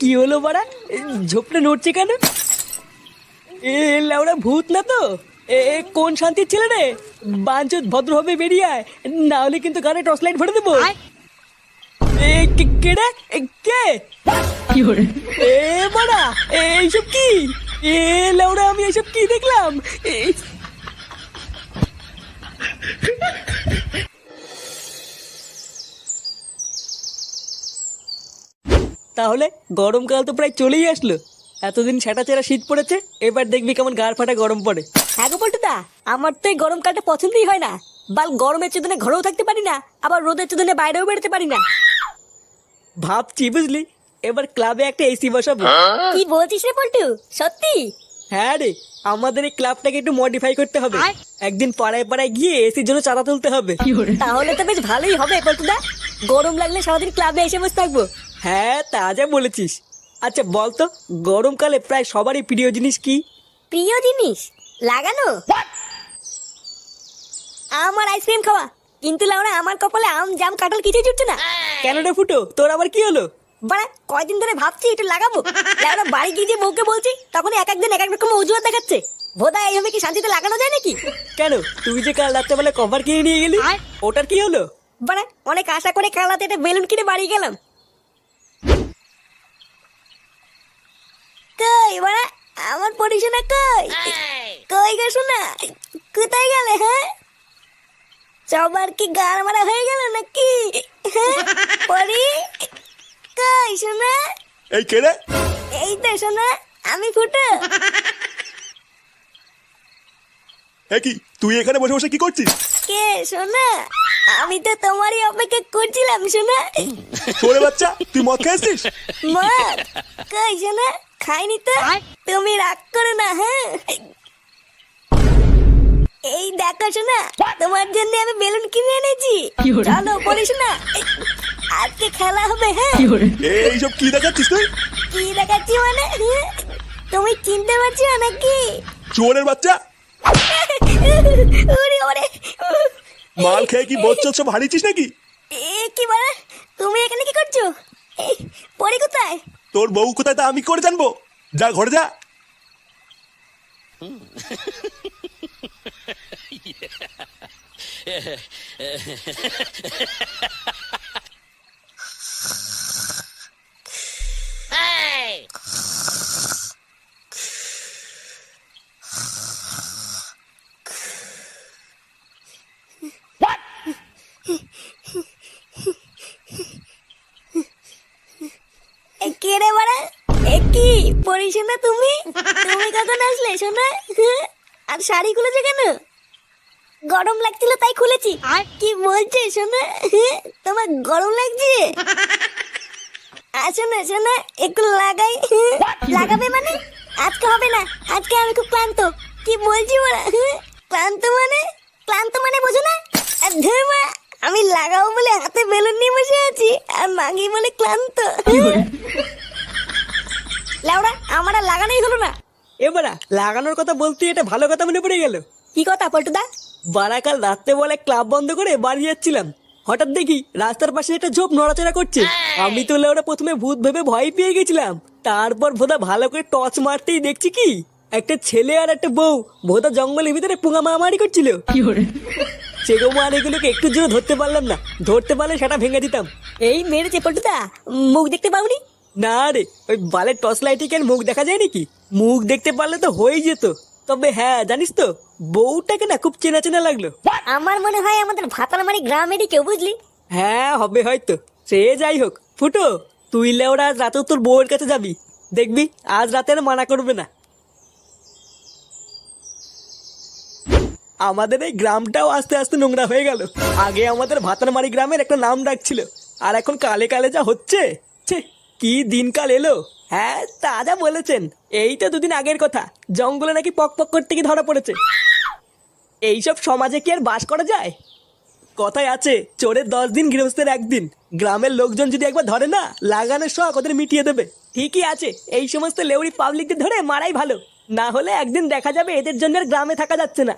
কি হলো বাড়া? ঝোপটা নড়ছে কেন? এ লেওড়া ভূত না তো? এ কোন শান্তির ছেলে রে? বাঞ্চত ভদ্রভাবে বেরিয়ে আয় না হলে কিন্তু গানে টর্চ লাইট ভরে দেবো। এ কে- কে রে? কে? এ বাড়া এইসব কি? এ লেওড়া আমি এইসব কি দেখলাম? তাহলে গরমকাল তো প্রায় চলেই আসলো। এতদিন সেটা চেরা শীত পড়েছে এবার দেখবি কেমন গাড় ফাটা গরম পড়ে। হ্যাঁ গো পল্টুদা আমার তো এই গরমকালটা পছন্দই হয় না। বাল গরমের চেতনে ঘরেও থাকতে পারি না আবার রোদের চেতনে বাইরেও বেরোতে পারি না। ভাবছি বুঝলি? এবার ক্লাবে একটা এসি বসাবো। কি বলছিস রে পল্টু? সত্যি? হ্যাঁ রে আমাদের এই ক্লাবটাকে একটু মডিফাই করতে হবে। একদিন পাড়ায় পাড়ায় গিয়ে এসির জন্য চাঁদা তুলতে হবে। তাহলে তো বেশ ভালোই হবে পল্টুদা গরম লাগলে সারাদিন ক্লাবে এসে বসে থাকব। হ্যাঁ তা যা বলেছিস। আচ্ছা বলতো গরমকালে প্রায় সবারই প্রিয় জিনিস কি? প্রিয় জিনিস? লাগানো? আমার আইসক্রিম খাওয়া। কিন্তু লাউরা আমার কপালে আম জাম কাঁঠাল কিছুই জুটছে না। কেন রে ফুটো তোর আবার কি হলো? বাড়া কয়দিন ধরে ভাবছি একটু লাগাবো। লাউরা বাড়ি গিয়ে যে বউকে বলছি তখন এক একদিন এক এক রকম অজুহাত দেখাচ্ছে। বোধা এইভাবে কি শান্তিতে লাগানো যায় নাকি? কেন? তুই যে কাল রাত্রেবেলা কভার কিনে নিয়ে গেলি ওটার কি হলো? বাড়া অনেক আশা করে কালাতে একটা বেলুন কিনে বাড়ি গেলাম। কই বাড়া আমার পরিশোনা কই? কই গো শোনা কোথায় গেলে হ্যাঁ? সবার কি গান মারা হয়ে গেল নাকি? হ্যাঁ? পরি? এই কে রে? এই তো শোনা আমি ফুটো। এ কি তুই এখানে বসে বসে কি করছিস? কে শোনা আমি তো তোমারই অপেক্ষা করছিলাম তোরে বাচ্চা তুই মদ খেয়েছিস? মদ? কই শোনা খাইনি তো? তুমি রাগ করো না হ্যাঁ? এই দেখো শোনা তোমার জন্য আমি বেলুন কিনে এনেছি। চলো বলিস না। আজকে খেলা হবে হ্যাঁ। এইসব কি দেখাচ্ছিস তুই? কি দেখাচ্ছি মানে? তুমি চিনতে পারছ নাকি? চোরের বাচ্চা? ওরে ওরে। মাল খেয়ে কি বোধ সব হারিয়েছিস নাকি? এ কি বলে? তুমি এখানে কি করছ? এই, পরি কোথায়? তোর বউ কোথায় তা আমি করে জানব। যা ঘরে যা। এ শোনা তুমি? তুমি কখন আসলে শোনা? আর শাড়ি খুলেছো কেন? গরম লাগছিল তাই খুলেছি। আর? কি বলছে শোনা? তোমার গরম লাগছে? আসো না শোনা একটু লাগাই? লাগাবে মানে? আজকে হবে না আজকে আমি খুব ক্লান্ত। কি বলছি ওরা? ক্লান্ত মানে? ক্লান্ত মানে বোঝো না? আমি লাগাবো বলে হাতে বেলুন নিয়ে বসে আছি আর মাগি বলে ক্লান্ত। লাউড়া আমার আর লাগানোই হলো না। এবারা লাগানোর কথা বলতে এটা ভালো কথা মনে পড়ে গেল। কি কথা পল্টুদা? বারাকাল রাত্রে বলে ক্লাব বন্ধ করে বাড়ি যাচ্ছিলাম। হঠাৎ দেখি রাস্তার পাশে একটা ঝোপ নড়াচড়া করছে। আমি তো ওরা প্রথমে ভূত ভেবে ভয় পেয়ে গেছিলাম। তারপর ভোদা ভালো করে টর্চ মারতেই দেখছি কি একটা ছেলে আর একটা বউ ভোদা জঙ্গলের ভিতরে পুঙা মারামারি করছিল। সেগো মার এগুলোকে একটু জন্য ধরতে পারলাম না। ধরতে পারলে সেটা ভেঙে দিতাম। এই মেরেছে পল্টুদা। মুখ দেখতে পাওনি? না রে ওই বালের টর্চ লাইটে মুখ দেখা যায় নাকি? মুখ দেখতে পারলে তো হয়ে যেত। তবে হ্যাঁ জানিস তো বউটাকে না খুব চেনা চেনা লাগল। আমার মনে হয় আমাদের ভাতারমারি গ্রামেরই কেউ বুঝলি। হ্যাঁ হবে হয়তো। সে যাই হোক ফুটো তুই লেওরা আজ রাতেও তোর বউয়ের কাছে যাবি। দেখবি আজ রাতে আর মানা করবে না। আমাদের এই গ্রামটাও আস্তে আস্তে নোংরা হয়ে গেল। আগে আমাদের ভাতারমারি গ্রামের একটা নাম ডাকছিল আর এখন কালে কালে যা হচ্ছে ছে। কি দিনকাল এলো? হ্যাঁ তা বলেছেন। এই তো দুদিন আগের কথা। জঙ্গলে নাকি পক পক করতে গিয়ে ধরা পড়েছে। এইসব সমাজে কি আর বাস করা যায়? কথায় আছে, চোরের দশ দিন, গৃহস্থের একদিন। গ্রামের লোকজন যদি একবার ধরে না, লাগানোর শখ ওদের মিটিয়ে দেবে। ঠিকই আছে, এই সমস্ত লেউরি পাবলিকদের ধরে মারাই ভালো। না হলে একদিন দেখা যাবে এদের জন্য গ্রামে থাকা যাচ্ছে না।